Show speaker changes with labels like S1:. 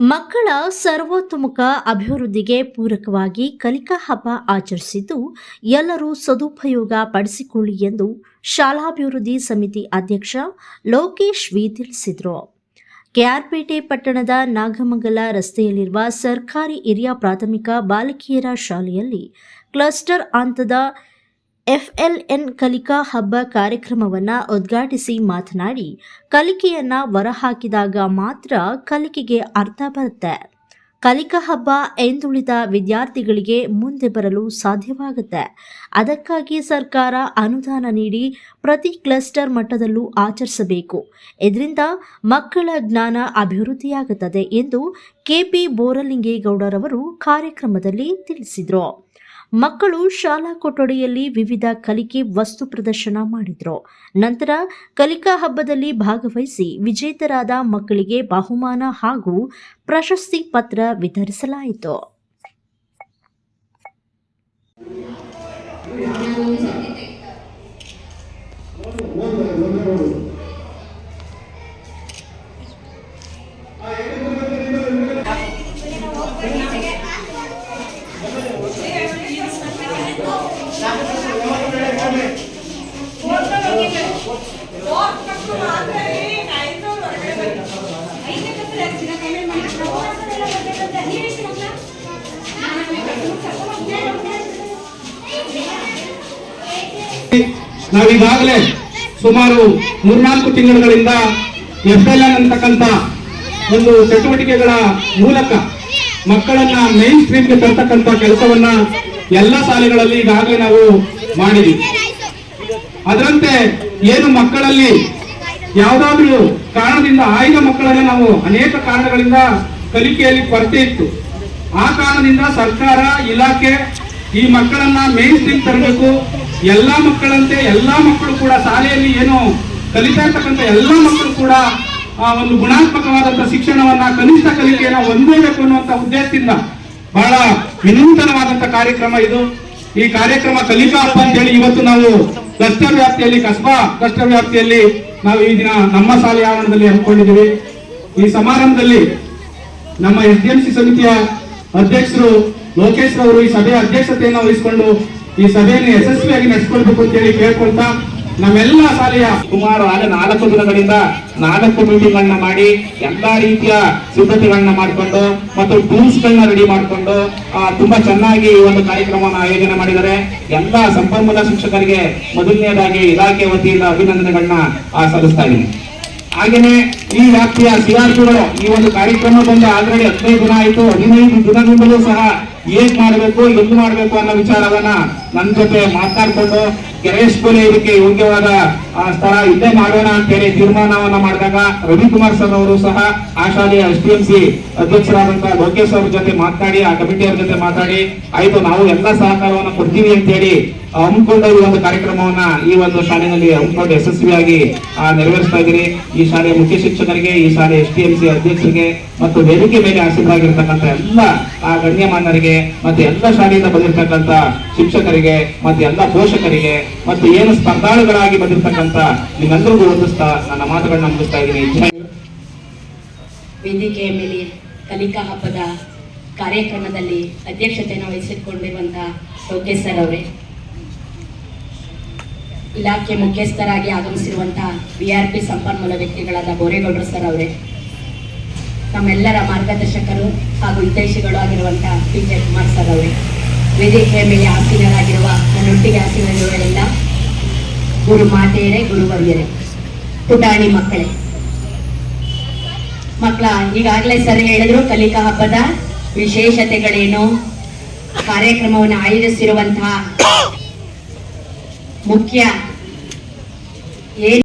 S1: ಮಕ್ಕಳ ಸರ್ವತೋಮುಖ ಅಭಿವೃದ್ಧಿಗೆ ಪೂರಕವಾಗಿ ಕಲಿಕಾ ಹಬ್ಬ ಆಚರಿಸಿದ್ದು, ಎಲ್ಲರೂ ಸದುಪಯೋಗ ಪಡಿಸಿಕೊಳ್ಳಿ ಎಂದು ಶಾಲಾಭಿವೃದ್ಧಿ ಸಮಿತಿ ಅಧ್ಯಕ್ಷ ಲೋಕೇಶ್ ವಿ ತಿಳಿಸಿದರು. ಕೆಆರ್ಪೇಟೆ ಪಟ್ಟಣದ ನಾಗಮಂಗಲ ರಸ್ತೆಯಲ್ಲಿರುವ ಸರ್ಕಾರಿ ಹಿರಿಯ ಪ್ರಾಥಮಿಕ ಬಾಲಕಿಯರ ಶಾಲೆಯಲ್ಲಿ ಕ್ಲಸ್ಟರ್ ಹಂತದ ಎಫ್ಎಲ್ಎನ್ ಕಲಿಕಾ ಹಬ್ಬ ಕಾರ್ಯಕ್ರಮವನ್ನು ಉದ್ಘಾಟಿಸಿ ಮಾತನಾಡಿ, ಕಲಿಕೆಯನ್ನು ಹೊರಹಾಕಿದಾಗ ಮಾತ್ರ ಕಲಿಕೆಗೆ ಅರ್ಥ ಬರುತ್ತೆ. ಕಲಿಕಾ ಹಬ್ಬ ಎಂದುಳಿದ ವಿದ್ಯಾರ್ಥಿಗಳಿಗೆ ಮುಂದೆ ಬರಲು ಸಾಧ್ಯವಾಗುತ್ತೆ. ಅದಕ್ಕಾಗಿ ಸರ್ಕಾರ ಅನುದಾನ ನೀಡಿ ಪ್ರತಿ ಕ್ಲಸ್ಟರ್ ಮಟ್ಟದಲ್ಲೂ ಆಚರಿಸಬೇಕು. ಇದರಿಂದ ಮಕ್ಕಳ ಜ್ಞಾನ ಅಭಿವೃದ್ಧಿಯಾಗುತ್ತದೆ ಎಂದು ಕೆಪಿ ಬೋರಲಿಂಗೇಗೌಡರವರು ಕಾರ್ಯಕ್ರಮದಲ್ಲಿ ತಿಳಿಸಿದರು. ಮಕ್ಕಳು ಶಾಲಾ ಕೊಠಡಿಯಲ್ಲಿ ವಿವಿಧ ಕಲಿಕೆ ವಸ್ತು ಪ್ರದರ್ಶನ ಮಾಡಿದರು. ನಂತರ ಕಲಿಕಾ ಹಬ್ಬದಲ್ಲಿ ಭಾಗವಹಿಸಿ ವಿಜೇತರಾದ ಮಕ್ಕಳಿಗೆ ಬಹುಮಾನ ಹಾಗೂ ಪ್ರಶಸ್ತಿ ಪತ್ರ ವಿತರಿಸಲಾಯಿತು.
S2: ನಾವೀಗಾಗಲೇ ಸುಮಾರು ಮೂರ್ನಾಲ್ಕು ತಿಂಗಳುಗಳಿಂದ ಎಫ್ ಎಲ್ ಎನ್ ಅಂತಕ್ಕಂಥ ಒಂದು ಚಟುವಟಿಕೆಗಳ ಮೂಲಕ ಮಕ್ಕಳನ್ನ ಮೇನ್ ಸ್ಟ್ರೀಮ್ಗೆ ತರ್ತಕ್ಕಂಥ ಕೆಲಸವನ್ನ ಎಲ್ಲ ಶಾಲೆಗಳಲ್ಲಿ ಈಗಾಗಲೇ ನಾವು ಮಾಡಿದ್ವಿ. ಅದರಂತೆ ಏನು ಮಕ್ಕಳಲ್ಲಿ ಯಾವುದಾದ್ರೂ ಕಾರಣದಿಂದ ಆಯ್ದ ಮಕ್ಕಳನ್ನ ನಾವು ಅನೇಕ ಕಾರಣಗಳಿಂದ ಕಲಿಕೆಯಲ್ಲಿ ಕೊರತೆ ಇತ್ತು. ಆ ಕಾರಣದಿಂದ ಸರ್ಕಾರ, ಇಲಾಖೆ ಈ ಮಕ್ಕಳನ್ನ ಮೇನ್ ಸ್ಟ್ರೀಮ್ ತರಬೇಕು ಎಲ್ಲಾ ಮಕ್ಕಳಂತೆ ಎಲ್ಲಾ ಮಕ್ಕಳು ಕೂಡ ಶಾಲೆಯಲ್ಲಿ ಏನು ಕಲಿತಾ ಇರ್ತಕ್ಕಂಥ ಎಲ್ಲಾ ಮಕ್ಕಳು ಕೂಡ, ಆ, ಒಂದು ಗುಣಾತ್ಮಕವಾದಂತಹ ಶಿಕ್ಷಣವನ್ನ ಕನಿಷ್ಠ ಕಲಿಕೆಯನ್ನ ಹೊಂದಬೇಕು ಅನ್ನುವಂತ ಉದ್ದೇಶದಿಂದ ಬಹಳ ವಿನೂತನವಾದಂಥ ಕಾರ್ಯಕ್ರಮ ಇದು. ಈ ಕಾರ್ಯಕ್ರಮ ಕಲಿಕಾ ಹಬ್ಬ ಅಂತ ಹೇಳಿ ಇವತ್ತು ನಾವು ಕ್ಲಸ್ಟರ್ ವ್ಯಾಪ್ತಿಯಲ್ಲಿ ಕಸ್ಬಾ ಕ್ಲಸ್ಟರ್ ವ್ಯಾಪ್ತಿಯಲ್ಲಿ ನಾವು ಈ ದಿನ ನಮ್ಮ ಶಾಲೆಯ ಆವರಣದಲ್ಲಿ ಹಮ್ಮಿಕೊಂಡಿದ್ದೀವಿ. ಈ ಸಮಾರಂಭದಲ್ಲಿ ನಮ್ಮ ಎಸ್ ಡಿ ಎಂ ಸಿ ಸಮಿತಿಯ ಅಧ್ಯಕ್ಷರು, ಲೋಕೇಶ್ ಅವರು ಈ ಸಭೆಯ ಅಧ್ಯಕ್ಷತೆಯನ್ನು ವಹಿಸಿಕೊಂಡು ಈ ಸಭೆಯನ್ನು ಯಶಸ್ವಿಯಾಗಿ ನಡೆಸಿಕೊಳ್ಬೇಕು ಅಂತ ಹೇಳಿ ಕೇಳ್ಕೊಳ್ತಾ ನಮ್ಮೆಲ್ಲ ಶಾಲೆಯ ಸುಮಾರು ಆಗ ನಾಲ್ಕು ದಿನಗಳಿಂದ ನಾಲ್ಕು ಮೀಟಿಂಗ್ಗಳನ್ನ ಮಾಡಿ ಎಲ್ಲಾ ರೀತಿಯ ಸಿದ್ಧತೆಗಳನ್ನ ಮಾಡಿಕೊಂಡು ಮತ್ತು ಟೂಲ್ಸ್ ಗಳನ್ನ ರೆಡಿ ಮಾಡಿಕೊಂಡು ತುಂಬಾ ಚೆನ್ನಾಗಿ ಈ ಒಂದು ಕಾರ್ಯಕ್ರಮವನ್ನು ಆಯೋಜನೆ ಮಾಡಿದ್ದಾರೆ. ಎಲ್ಲ ಸಂಪನ್ಮೂಲ ಶಿಕ್ಷಕರಿಗೆ ಮೊದಲನೇದಾಗಿ ಇಲಾಖೆ ವತಿಯಿಂದ ಅಭಿನಂದನೆಗಳನ್ನ ಸಲ್ಲಿಸ್ತಾ ಇದ್ದೀನಿ. ಹಾಗೇನೆ ಈ ವ್ಯಾಪ್ತಿಯ ಸಿಆರ್ಪಿಗಳು ಈ ಒಂದು ಕಾರ್ಯಕ್ರಮ ಬಂದು ಆಲ್ರೆಡಿ ಹದಿನೈದು ದಿನ ಆಯಿತು. ಹದಿನೈದು ದಿನದಿಂದಲೂ ಸಹ ಹೇಗ್ ಮಾಡಬೇಕು ಎಲ್ಲಿ ಮಾಡಬೇಕು ಅನ್ನೋ ವಿಚಾರವನ್ನ ನನ್ನ ಜೊತೆ ಮಾತನಾಡ್ಕೊಂಡು ಕೆರೆ ಸ್ಕೂಲ್ ಇದಕ್ಕೆ ಯೋಗ್ಯವಾದ ಸ್ಥಳ ಇಲ್ಲೇ ಮಾಡೋಣ ಅಂತ ಹೇಳಿ ತೀರ್ಮಾನವನ್ನ ಮಾಡಿದಾಗ ರವಿಕುಮಾರ್ ಸರ್ ಅವರು ಸಹ ಆ ಶಾಲೆಯ ಎಸ್ ಡಿ ಎಂ ಸಿ ಅಧ್ಯಕ್ಷರಾದಂತಹ ಲೋಕೇಶ್ ಅವ್ರ ಜೊತೆ ಮಾತನಾಡಿ ಆ ಕಮಿಟಿಯವ್ರ ಜೊತೆ ಮಾತಾಡಿ, ಆಯ್ತು ನಾವು ಎಲ್ಲ ಸಹಕಾರವನ್ನು ಕೊಡ್ತೀವಿ ಅಂತ ಹೇಳಿ ಹಮ್ಮಿಕೊಂಡು ಈ ಒಂದು ಕಾರ್ಯಕ್ರಮವನ್ನ ಈ ಒಂದು ಶಾಲೆಯಲ್ಲಿ ಹಮ್ಮಿಕೊಂಡು ಯಶಸ್ವಿಯಾಗಿ ನೆರವೇರಿಸ್ತಾ ಇದ್ದೀರಿ. ಈ ಶಾಲೆಯ ಮುಖ್ಯ ಶಿಕ್ಷಕರಿಗೆ, ಈ ಶಾಲೆ ಎಸ್ ಡಿ ಎಂ ಸಿ ಅಧ್ಯಕ್ಷರಿಗೆ ಮತ್ತು ವೇದಿಕೆ ಮೇಲೆ ಆಸೀನರಾಗಿರ್ತಕ್ಕಂಥ ಎಲ್ಲ, ಆ, ಗಣ್ಯಮಾನ್ಯರಿಗೆ ಮತ್ತೆ ಎಲ್ಲ ಶಾಲೆಯಿಂದ ಬಂದಿರತಕ್ಕಂಥ ಶಿಕ್ಷಕರಿಗೆ ಮತ್ತೆ ಎಲ್ಲ ಪೋಷಕರಿಗೆ ಮತ್ತು ಏನು ಸ್ಪರ್ಧಾಳುಗಳಾಗಿ ಬಂದಿರತಕ್ಕಂತ ನಿಮ್ಮೆಲ್ಲರಿಗೂ ಓದಿಸ್ತಾ ನನ್ನ ಮಾತುಗಳನ್ನ ಮುಗಿಸ್ತಾ ಇದ್ದೀನಿ.
S3: ವೇದಿಕೆಯ ಮೇಲೆ ಕಲಿಕಾ ಹಬ್ಬದ ಕಾರ್ಯಕ್ರಮದಲ್ಲಿ ಅಧ್ಯಕ್ಷತೆಯನ್ನು ವಹಿಸಿಕೊಂಡಿರುವಂತಹ ಲೋಕೇಶ್ ಸರ್ ಅವರೇ, ಇಲಾಖೆ ಮುಖ್ಯಸ್ಥರಾಗಿ ಆಗಮಿಸಿರುವಂತಹ ಬಿ ಆರ್ ಪಿ ಸಂಪನ್ಮೂಲ ವ್ಯಕ್ತಿಗಳಾದ ಬೋರೇಗೌಡರು ಸರ್ ಅವರೇ ನಮ್ಮೆಲ್ಲರ ಮಾರ್ಗದರ್ಶಕರು ಹಾಗೂ ಹಿತೈಷಿಗಳು ಆಗಿರುವಂತಹ ಪಿ ಕುಮಾರ್ ಸರ್ ಅವರೇ. ವೇದಿಕೆಯ ಮೇಲೆ ಆಸೀನರಾಗಿರುವ ನನ್ನೊಟ್ಟಿಗೆ ಆಸೀನರಿರುವ ಎಲ್ಲ ಗುರು ಮಾತೆಯರೇ ಗುರುವರ್ಯರೇ ಪುಟಾಣಿ ಮಕ್ಕಳೇ. ಮಕ್ಕಳ, ಈಗಾಗಲೇ ಸರ್ ಹೇಳಿದ್ರು, ಕಲಿಕಾ ಹಬ್ಬದ ವಿಶೇಷತೆಗಳೇನು? ಕಾರ್ಯಕ್ರಮವನ್ನು ಆಯೋಜಿಸಿರುವಂತಹ ಮುಖ್ಯ ಏನ್